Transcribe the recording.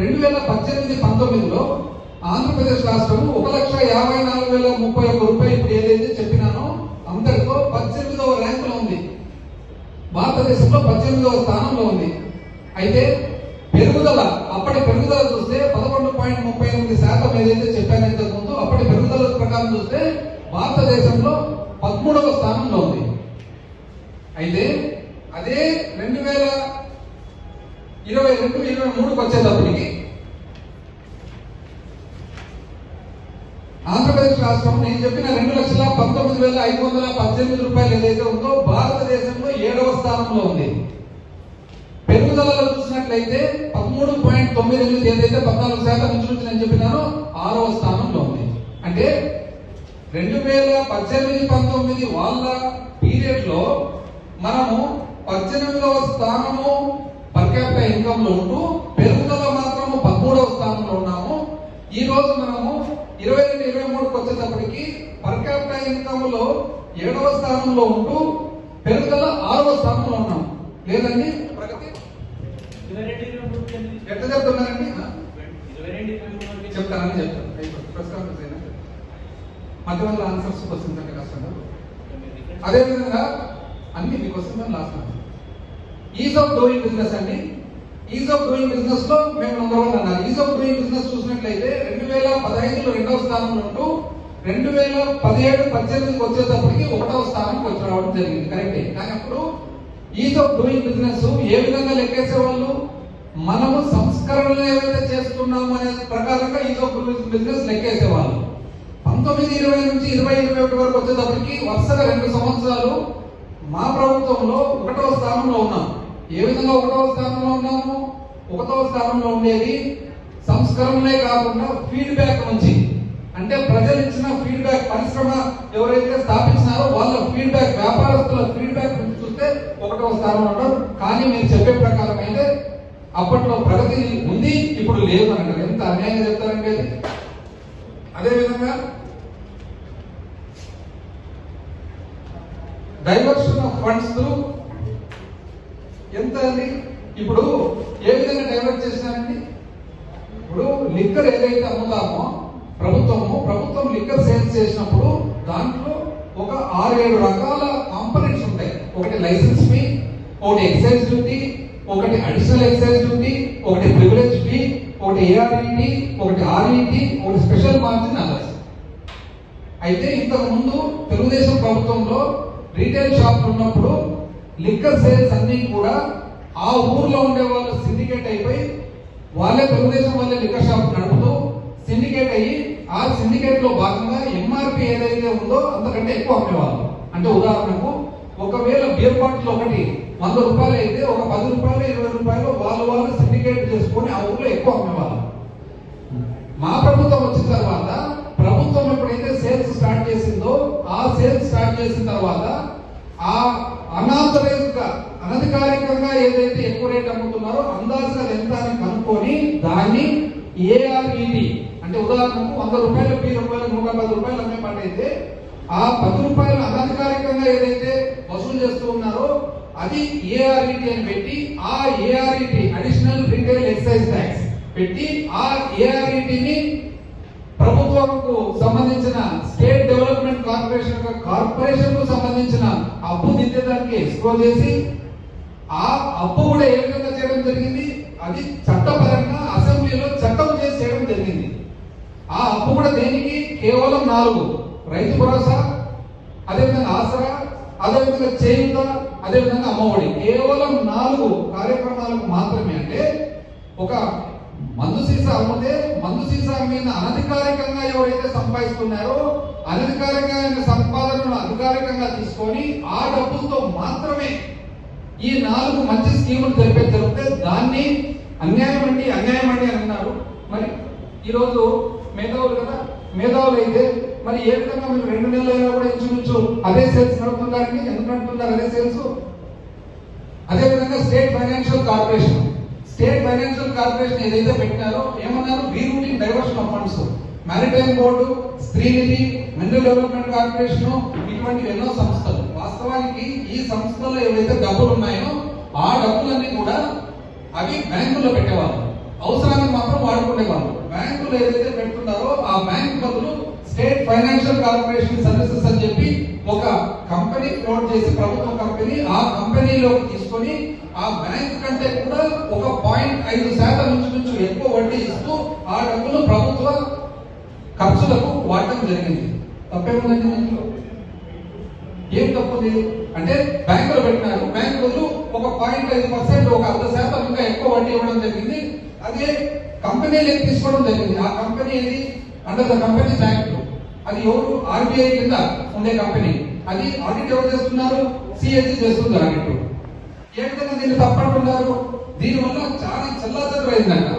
రెండు వేల పద్దెనిమిది పంతొమ్మిదిలో ఆంధ్రప్రదేశ్ రాష్ట్రం ఒక లక్ష యాభై నాలుగు వేల ముప్పై ఒక్క రూపాయలు ఇప్పుడు ఏదైతే చెప్పినానో అందరితో పద్దెనిమిదవ ర్యాంకులో ఉంది. భారతదేశంలో పద్దెనిమిదవ స్థానంలో ఉంది. అయితే పెరుగుదల అప్పటి పెరుగుదల చూస్తే పదకొండు పాయింట్ ముప్పై ఎనిమిది శాతం ఏదైతే చెప్పాను ఇంతకు ముందు అప్పటి పెరుగుదల ప్రకారం చూస్తే భారతదేశంలో పదమూడవ స్థానంలో ఉంది. అయితే అదే రెండు వేల ఇరవై రెండు ఇరవై మూడుకి వచ్చేటప్పటికి ఆంధ్రప్రదేశ్ రాష్ట్రం నేను చెప్పిన రెండు లక్షల పంతొమ్మిది వేల ఐదు వందల పద్దెనిమిది రూపాయలు ఏదైతే ఉందో భారతదేశంలో ఏడవ స్థానంలో ఉంది. పెరుగుదలలో చూసినట్లయితే పదమూడు పాయింట్ తొమ్మిది ఎనిమిది ఏదైతే పద్నాలుగు శాతం నుంచి నేను చెప్పినానో ఆరవ స్థానంలో ఉంది. అంటే రెండు వేల పద్దెనిమిది పంతొమ్మిది వాళ్ళ పీరియడ్లో మనము పద్దెనిమిదవ స్థానము పర్ క్యాపిటల్ ఇన్కమ్లో ఉంటూ పెరుగుదల మాత్రము పదమూడవ స్థానంలో ఉన్నాము. ఈ రోజు మనము ఇరవై రెండు ఇరవై మూడుకి వచ్చేటప్పటికి పర్ క్యాపిటల్ ఇన్కమ్లో ఏడవ స్థానంలో ఉంటూ పెరుగుదల ఆరవ స్థానంలో ఉన్నాం. లేదండి? ప్రగతి? ఎంత ఎట్లా చెప్తున్నారండి? చెప్తానని చెప్తాను. ప్రెస్ కాన్ఫరెన్స్ అయినా? మధ్య మధ్యలో ఆన్సర్స్ క్వశ్చన్స్ అంటే కష్టం అదేవిధంగా అన్ని మీ questions last ease of doing business అండి. ఈజ్ ఆఫ్ డూయింగ్ బిజినెస్లో మేము నెంబర్ వన్ అన్నారు ఈజ్ ఆఫ్ డూయింగ్ బిజినెస్ చూసినట్లయితే రెండు వేల పదహైదులో రెండవ స్థానంలో ఉంటూ రెండు వేల పదిహేడు పద్దెనిమిదికి వచ్చేటప్పటికి ఒకటవ స్థానంకి వచ్చి రావడం జరిగింది. కరెక్టే కానీ అప్పుడు ఈజ్ ఆఫ్ డూయింగ్ బిజినెస్ ఏ విధంగా లెక్కేసే వాళ్ళు మనము సంస్కరణలు ఏవైతే చేస్తున్నాము అనే ప్రకారంగా ఈజ్ ఆఫ్ డూయింగ్ బిజినెస్ లెక్కేసేవాళ్ళు. పంతొమ్మిది ఇరవై నుంచి ఇరవై ఇరవై ఒకటి వరకు వచ్చేటప్పటికి వరుసగా రెండు సంవత్సరాలు మా ప్రభుత్వంలో ఒకటవ స్థానంలో ఉన్నాం. ఏ విధంగా ఒకటవ స్థానంలో ఉన్నాము? ఒకటవ స్థానంలో ఉండేది సంస్కరణలే కాకుండా ఫీడ్బ్యాక్ నుంచి. అంటే ప్రజలు ఇచ్చిన ఫీడ్బ్యాక్ పరిశ్రమ ఎవరైతే స్థాపించినారో వాళ్ళ ఫీడ్బ్యాక్ వ్యాపారస్తుల ఫీడ్బ్యాక్ నుంచి చూస్తే ఒకటవ స్థానంలో ఉంటారు. కానీ మీరు చెప్పే ప్రకారం అయితే అప్పట్లో ప్రగతి ఉంది ఇప్పుడు లేదు అంటారు ఎంత అన్యాయంగా చెప్తారంటే అది అదేవిధంగా డైవర్షన్ ఆఫ్ ఫండ్స్ ఎంత అండి? ఇప్పుడు ఏ విధంగా డైవర్ట్ చేసినారండి ఇప్పుడు లిక్కర్ ఏదైతే అమ్ముతామో ప్రభుత్వము ప్రభుత్వం లిక్కర్ సేల్స్ చేసినప్పుడు దాంట్లో ఒక ఆరు ఏడు రకాల కాంపనెంట్స్ ఉంటాయి. ఒకటి లైసెన్స్ ఫీ ఒకటి ఎక్సైజ్ డ్యూటీ ఒకటి అడిషనల్ ఎక్సైజ్ డ్యూటీ ఒకటి ప్రివిలేజ్ ఫీ ఒకటి ఏఆర్ఈటీ ఒకటి ఆర్ఈటీ ఒకటి స్పెషల్ మార్జిన్ అదర్స్. అయితే ఇంతకు ముందు తెలుగుదేశం ప్రభుత్వంలో రీటైల్ షాప్ ఉన్నప్పుడు లిక్కర్ సేల్స్ అన్ని కూడా ఆ ఊర్లో ఉండే వాళ్ళు సిండికేట్ అయిపోయి వాళ్ళే తెలుగుదేశం వాళ్ళే లిక్కర్ షాప్ నడుపుతూ సిండికేట్ అయ్యి ఆ సిండికేట్లో భాగంగా ఎంఆర్పి ఏదైతే ఉందో అంతకంటే ఎక్కువ అమ్మేవాళ్ళు. అంటే ఉదాహరణకు ఒకవేళ బియర్ బాటిల్ ఒకటి వంద రూపాయలు అయితే ఒక పది రూపాయలు ఇరవై రూపాయలు వాళ్ళు వాళ్ళు సిండికేట్ చేసుకొని ఆ ఊర్లో ఎక్కువ అమ్మేవాళ్ళు. మా ప్రభుత్వం వచ్చిన తర్వాత ప్రభుత్వం ఎప్పుడైతే సేల్స్ స్టార్ట్ చేసిందో ఆ సేల్స్ స్టార్ట్ చేసిన తర్వాత ఆ అనాథరైజ్గా అనధికారికంగా ఏదైతే ఎక్కువ రేట్ అమ్ముతున్నారో అందాజుగా అది ఎంత అని కనుక్కొని దాన్ని ఏఆర్ఈడి అంటే ఉదాహరణకు వంద రూపాయలు వెయ్యి రూపాయలు నూట పది రూపాయలు అమ్మే పంట అయితే ఆ పది రూపాయలు అనధికారికంగా ఏదైతే వసూలు చేస్తూ ఉన్నారో అది ఏఆర్ఈడి అని పెట్టి ఆ ARET additional retail excise tax పెట్టి ఆ ఏఆర్ఈటిని ప్రభుత్వంకు సంబంధించిన స్టేట్ డెవలప్మెంట్ కార్పొరేషన్ కార్పొరేషన్కు సంబంధించిన అప్పు తిట్టేదానికి ఎక్స్ప్లో చేసి ఆ అప్పు కూడా ఏ విధంగా చేయడం జరిగింది? అది చట్టపరంగా అసెంబ్లీలో చట్టం చేసి చేయడం జరిగింది. ఆ అప్పు కూడా దేనికి? కేవలం నాలుగు. రైతు భరోసా అదేవిధంగా ఆసరా అదేవిధంగా చేయుత అదేవిధంగా అమ్మఒడి. కేవలం నాలుగు కార్యక్రమాలకు మాత్రమే అంటే ఒక మందు సీసా అమ్మితే మందు సీసా మీద అనధికారికంగా ఎవరైతే సంపాదిస్తున్నారో అనధికారికంగా అధికారికంగా తీసుకొని ఆ డబ్బులతో మాత్రమే ఈ నాలుగు మంచి స్కీములు తెలిపే జరిగితే దాన్ని అన్యాయం అండి అన్యాయం అండి అని అన్నారు. మరి ఈరోజు మేధావులు కదా? మేధావులు అయితే మరి ఏ విధంగా మీరు రెండు నెలలైనా కూడా ఇంచుమించు అదే సేల్స్ నడుపుతున్నారండి ఎందుకు నడుపుతున్నారు అదే సేల్స్ అదే విధంగా state financial corporation state financial corporation ఏదైతే పెట్టినారో ఏమన్నారు? Rerouting diversion of funds maritime board Streenidhi mineral development corporation ఇటువంటి ఎన్నో సంస్థలు. వాస్తవానికి ఈ సంస్థలో ఏవైతే డబ్బులు ఉన్నాయో ఆ డబ్బులన్నీ కూడా అవి బ్యాంకుల్లో పెట్టేవాళ్ళు. అవసరానికి మాత్రం వాడుకునే వాళ్ళు బ్యాంకులు ఏదైతే పెడుతున్నారో ఆ బ్యాంక్ బదులు స్టేట్ ఫైనాన్షియల్ కార్పొరేషన్ సర్వీసెస్ అని చెప్పి ఒక కంపెనీ ఫ్లోట్ చేసి ప్రభుత్వ కంపెనీ ఆ కంపెనీలోకి తీసుకొని ఆ బ్యాంక్ కంటే కూడా ఒక పాయింట్ ఐదు శాతం నుంచి నుంచి ఎక్కువ వడ్డీ ఇస్తూ ఆ డబ్బులు ప్రభుత్వం ఖర్చులకు వాడటం జరిగింది. తప్పేముందండి దీంట్లో? ఏం తప్పుంది? అంటే బ్యాంకులో పెట్టినారు. బ్యాంక్ బదులు ఒక పాయింట్ ఐదు పర్సెంట్ ఒక అర్ధ శాతం ఇంకా ఎక్కువ వడ్డీ ఇవ్వడం జరిగింది. అదే కంపెనీలకు తీసుకోవడం జరిగింది. ఆ కంపెనీ ఏది? అండర్ ద కంపెనీ యాక్ట్ అది ఎవరు? ఆర్బీఐ కింద ఉండే కంపెనీ. అది ఆడిట్ ఎవరు చేస్తున్నారు? సిఎస్సి చేస్తుంది ఆడిట్. ఏ విధంగా దీన్ని తప్పంటున్నారు? దీనివల్ల చాలా చెల్లాచెదరైందంట.